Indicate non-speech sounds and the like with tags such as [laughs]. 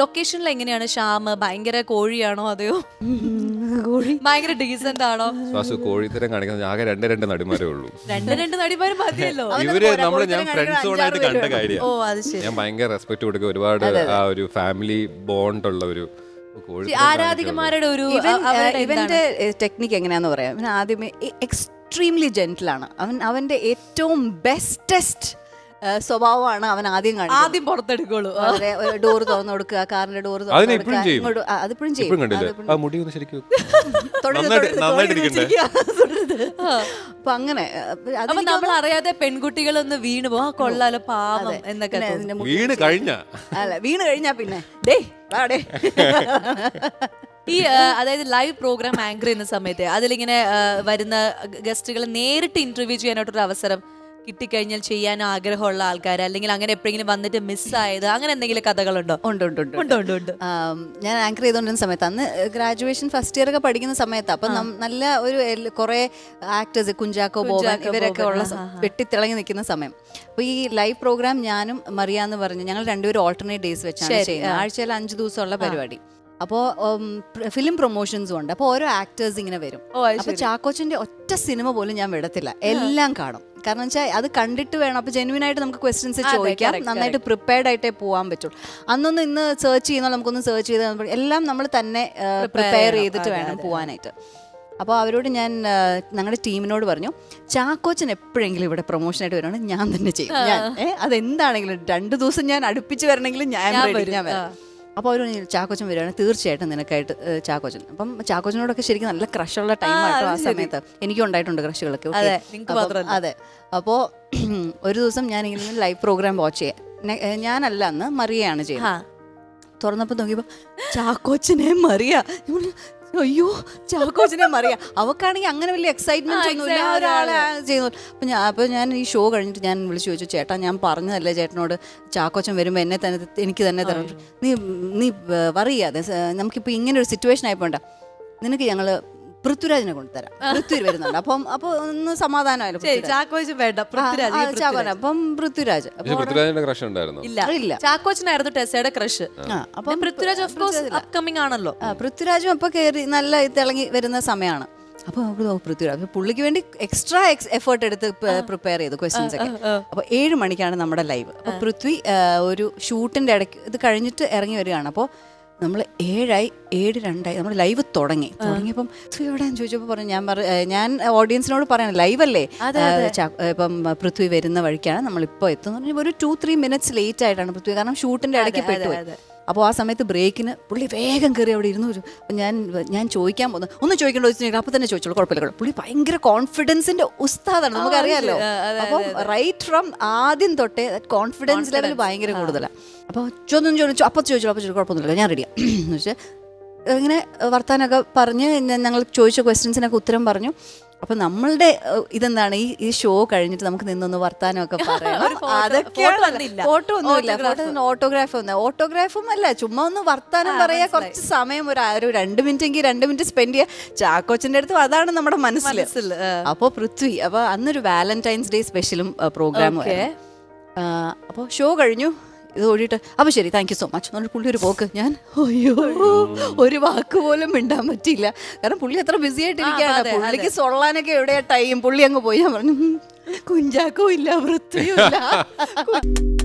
ലൊക്കേഷനിൽ എങ്ങനെയാണ്? ശ്യാം ഭയങ്കര കോഴിയാണോ അതെയോ? ഭയങ്കര ഡീസന്റ് ആണോ? കോഴി കോഴിത്തരം കാണിക്കുന്നത് ആകെ രണ്ട് രണ്ട് നടിമാരേ ഉള്ളൂ. രണ്ട് രണ്ട് നടിമാര് മതിയല്ലോ. ഇവർ നമ്മൾ ഞാൻ ഫ്രണ്ട്സുകളായിട്ട് കണ്ട കാര്യം. ഓ അത് ശരി. ഞാൻ ഭയങ്കര റെസ്പെക്ട് കൊടുക്കുക ഒരുപാട് ആ ഒരു ഫാമിലി ബോണ്ട് ഉള്ള ഒരു കോഴി ആരാധികമാരുടെ ഒരു ഇവന്റെ ടെക്നിക്ക് എങ്ങനെയാന്ന് പറയാം. ആദ്യമേ എക്സ്ട്രീംലി ജെന്റിലാണ് അവൻ അവന്റെ ഏറ്റവും ബെസ്റ്റസ്റ്റ് സ്വഭാവമാണ് അവൻ ആദ്യം കാണിക്കുന്നത് ആദ്യം പുറത്തെടുക്കുള്ളൂ. വളരെ ഡോർ തുറന്നു കൊടുക്കുക കാറിന്റെ ഡോർ അതിനെ ഇപ്പഴും ചെയ്യും. അതിപ്പോഴും ഇപ്പോഴും ചെയ്യും. കണ്ടില്ലേ? ആ മുടി ഒന്ന് ശരിക്കും തൊടരുത്, നന്നായിട്ട് തൊടരുത്, നന്നായിട്ടിരിക്കണ്ടേ തൊടരുത്. അപ്പൊ അങ്ങനെ അപ്പൊ അപ്പൊ അതെനിക്ക് നമ്മൾ അറിയാതെ പെൺകുട്ടികളൊന്ന് വീണ് പോ ആ കൊള്ളാലോ പാവം എന്നൊക്കെ പിന്നെ തോന്നും. അതിന്റെ മുഖം വീണ് കഴിഞ്ഞ. അല്ല വീണ് കഴിഞ്ഞാ പിന്നെ. ഡേ. വാടേ ഈ ആ, അതായത് ലൈവ് പ്രോഗ്രാം ആങ്കർ ചെയ്യുന്ന സമയത്ത് അതിലിങ്ങനെ ആ, വരുന്ന ഗസ്റ്റുകളെ നേരിട്ട് ഇന്റർവ്യൂ ചെയ്യാനായിട്ടൊരു അവസരം കിട്ടിക്കഴിഞ്ഞാൽ ചെയ്യാൻ ആഗ്രഹമുള്ള ആൾക്കാർ അല്ലെങ്കിൽ അങ്ങനെ എപ്പോഴെങ്കിലും വന്നിട്ട് മിസ്സായത് അങ്ങനെ എന്തെങ്കിലും കഥകളുണ്ടോ? ഉണ്ട് ഉണ്ട് ഉണ്ട് ഉണ്ട് ഉണ്ട് ഞാൻ ആങ്കർ ചെയ്തുകൊണ്ടിരുന്ന സമയത്ത് അന്ന് ഗ്രാജുവേഷൻ ഫസ്റ്റ് ഇയർ ഒക്കെ പഠിക്കുന്ന സമയത്ത് അപ്പൊ നല്ല ഒരു കുറേ ആക്ടേഴ്സ് കുഞ്ചാക്കോ ബോബൻ ഇവരൊക്കെ ഉള്ള വെട്ടിത്തിളങ്ങി നിൽക്കുന്ന സമയം. അപ്പൊ ഈ ലൈവ് പ്രോഗ്രാം ഞാനും മറിയ എന്ന് പറഞ്ഞു ഞങ്ങൾ രണ്ടുപേരും ഓൾട്ടർനേറ്റ് ഡേയ്സ് വെച്ചാണ് ചെയ്യുന്നത്. ആഴ്ചയിൽ അഞ്ച് ദിവസമുള്ള പരിപാടി. അപ്പോൾ ഫിലിം പ്രൊമോഷൻസും ഉണ്ട്. അപ്പോൾ ഓരോ ആക്ടേഴ്സ് ഇങ്ങനെ വരും. അപ്പോൾ ചാക്കോച്ചന്റെ ഒറ്റ സിനിമ പോലും ഞാൻ വിടത്തില്ല. എല്ലാം കാണും. കാരണം വെച്ചാൽ അത് കണ്ടിട്ട് വേണം. അപ്പൊ ജെന്യൂൻ ആയിട്ട് നമുക്ക് ക്വസ്റ്റ്യൻസ് ചോദിക്കാം. നന്നായിട്ട് പ്രിപ്പയർഡ് ആയിട്ടേ പോകാൻ പറ്റുള്ളൂ. അന്നൊന്നും ഇന്ന് സെർച്ച് ചെയ്യുന്ന നമുക്കൊന്ന് സെർച്ച് ചെയ്ത് എല്ലാം നമ്മൾ തന്നെ പ്രിപ്പയർ ചെയ്തിട്ട് വേണം പോകാനായിട്ട് അപ്പോൾ അവരോട് ഞാൻ ഞങ്ങളുടെ ടീമിനോട് പറഞ്ഞു ചാക്കോച്ചൻ എപ്പോഴെങ്കിലും ഇവിടെ പ്രൊമോഷനായിട്ട് വരുവാണെങ്കിൽ ഞാൻ തന്നെ ചെയ്യും. ഞാൻ അതെന്താണെങ്കിലും രണ്ട് ദിവസം ഞാൻ അടുപ്പിച്ച് വരണമെങ്കിലും ഞാൻ ഞാൻ ഞാൻ വരാം. അപ്പോൾ അവർ ചാക്കോച്ചൻ വരികയാണ്. തീർച്ചയായിട്ടും നിനക്കായിട്ട് ചാക്കോച്ചൻ. അപ്പം ചാക്കോച്ചനോടൊക്കെ ശരിക്കും നല്ല ക്രഷുള്ള ടൈമായിട്ടോ ആ സമയത്ത്. എനിക്കും ഉണ്ടായിട്ടുണ്ട് ക്രഷുകളൊക്കെ. അതെ, അപ്പോൾ [clears throat] ഒരു ദിവസം ഞാൻ ഇങ്ങനെ ലൈവ് പ്രോഗ്രാം വാച്ച് ചെയ്യാം. ഞാനല്ല അന്ന് മറിയയാണ്. ചെയ്യുന്നത്. തുറന്നപ്പോൾ നോക്കിയപ്പോൾ ചാക്കോച്ചനെ മറിയ. അയ്യോ ചാക്കോച്ചനെ മറിയാം. അവക്കാണെങ്കിൽ അങ്ങനെ വലിയ എക്സൈറ്റ്മെന്റ് ഒന്നുമില്ല. ഒരാളെ ചെയ്യുന്നു. അപ്പൊ ഞാൻ അപ്പൊ ഞാൻ ഈ ഷോ കഴിഞ്ഞിട്ട് ഞാൻ വിളിച്ചു ചോദിച്ചു ചേട്ടാ ഞാൻ പറഞ്ഞതല്ലേ ചേട്ടനോട്? ചാക്കോച്ചൻ വരുമ്പോൾ എന്നെ തന്നെ എനിക്ക് തന്നെ തരണം. നീ നീ വറിയാതെ നമുക്കിപ്പോൾ ഇങ്ങനെ ഒരു സിറ്റുവേഷൻ ആയിപ്പോണ്ട. നിനക്ക് ഞങ്ങൾ പൃഥ്വിരാജിനെ കൊണ്ടുതരാം. പൃഥ്വി വരുന്നുണ്ട്. അപ്പം അപ്പൊ ഒന്ന് സമാധാനമായിരുന്നു ചാക്കോച്ച് വേണ്ട. പൃഥ്വിരാജ്. അപ്പം പൃഥ്വിരാജ്. അപ്പോൾ പൃഥ്വിരാജിന്റെ ക്രഷ് ഉണ്ടായിരുന്നു? ഇല്ല. ഇല്ല. ചാക്കോച്ചനായിരുന്നു ടെസയുടെ ക്രഷ് അപ്പം പൃഥ്വിരാജ് ഓഫ് കോഴ്സ് അപ്കമിങ് ആണല്ലോ. പൃഥ്വിരാജും അപ്പൊ കയറി നല്ല തിളങ്ങി വരുന്ന സമയമാണ് അപ്പൊ നമുക്ക് പൃഥ്വിരാജ്. പുള്ളിക്ക് വേണ്ടി എക്സ്ട്രാ എക്സ് എഫേർട്ട് എടുത്ത് പ്രിപ്പയർ ചെയ്തു ക്വസ്റ്റ്യൻസ് ഒക്കെ. അപ്പൊ ഏഴ് മണിക്കാണ് നമ്മുടെ ലൈവ് അപ്പൊ പൃഥ്വി ഒരു ഷൂട്ടിന്റെ ഇടയ്ക്ക് ഇത് കഴിഞ്ഞിട്ട് ഇറങ്ങി വരികയാണ്. അപ്പോൾ നമ്മൾ ഏഴായി ഏഴ് രണ്ടായി നമ്മൾ ലൈവ് തുടങ്ങി. തുടങ്ങിയപ്പം എവിടെ എവിടെയാന്ന് ചോദിച്ചപ്പോൾ പറഞ്ഞു ഞാൻ പറ ഞാൻ ഓഡിയൻസിനോട് പറയാണ് ലൈവ് അല്ലേ? ഇപ്പം പൃഥ്വി വരുന്ന വഴിക്കാണ് നമ്മളിപ്പോൾ എത്തുന്നത്. ഒരു ടു ത്രീ മിനിറ്റ്സ് ലേറ്റ് ആയിട്ടാണ് പൃഥ്വി കാരണം ഷൂട്ടിന്റെ ഇടയ്ക്ക് അതെ. അപ്പോൾ ആ സമയത്ത് ബ്രേക്കിന് പുള്ളി വേഗം കയറി അവിടെ ഇരുന്നു. വരും അപ്പം ഞാൻ ഞാൻ ചോദിക്കാൻ പോകുന്നു. ഒന്ന് ചോദിക്കേണ്ട ചോദിച്ചു അപ്പം തന്നെ ചോദിച്ചോളൂ കുഴപ്പമില്ല. പുള്ളി ഭയങ്കര കോൺഫിഡൻസിന്റെ ഉസ്താദാണ് നമുക്കറിയാമല്ലോ അപ്പോൾ റൈറ്റ് ഫ്രം ആദ്യം തൊട്ടേ കോൺഫിഡൻസ് ലെവൽ ഭയങ്കര കൂടുതലാണ് അപ്പോൾ ചോദ്യം ചോദിച്ചു അപ്പം ചോദിച്ചോളൂ അപ്പം ചോദിച്ചു കുഴപ്പമൊന്നുമില്ല ഞാൻ റെഡിയാണ് [clears throat] എന്ന് വെച്ചാൽ ഇങ്ങനെ വർത്താനമൊക്കെ പറഞ്ഞ് ഞങ്ങൾ ചോദിച്ച ക്വസ്റ്റ്യൻസിനൊക്കെ ഉത്തരം പറഞ്ഞു. അപ്പൊ നമ്മളുടെ ഇതെന്താണ്? ഈ ഈ ഷോ കഴിഞ്ഞിട്ട് നമുക്ക് നിന്നൊന്ന് വർത്താനമൊക്കെ [laughs] പറയാം photo ഫോട്ടോ. ഒന്നുമില്ല. ഓട്ടോഗ്രാഫ് ഒന്ന് ഓട്ടോഗ്രാഫും അല്ല ചുമ്മാ ഒന്ന് വർത്താനം പറയാ. കുറച്ച് സമയം ഒരു ആ- ഒരു രണ്ട് മിനിറ്റ് എങ്കിൽ രണ്ട് മിനിറ്റ് സ്പെൻഡ് ചെയ്യാ. ചാക്കോച്ചിന്റെ അടുത്ത് അതാണ് നമ്മുടെ മനസ്സിൽ അപ്പോൾ പൃഥ്വി അപ്പോൾ അന്നൊരു വാലന്റൈൻസ് ഡേ സ്പെഷ്യലും പ്രോഗ്രാമും. അപ്പോൾ ഷോ കഴിഞ്ഞു. ഇത് ഓടിയിട്ട് അപ്പോൾ ശരി താങ്ക് യു സോ മച്ച് എന്നുള്ള പുള്ളി ഒരു പോക്ക്. ഞാൻ അയ്യോ ഒരു വാക്ക് പോലും മിണ്ടാൻ പറ്റിയില്ല. കാരണം പുള്ളി അത്ര ബിസി ആയിട്ടിരിക്കുകയാണ്. പുള്ളിക്ക് സൊള്ളാനൊക്കെ എവിടെയാ ടൈം പുള്ളി അങ്ങ് പോയി. ഞാൻ പറഞ്ഞു "ഉം, കുഞ്ചാക്കോ ഇല്ല വൃത്തിയും ഇല്ല. [laughs]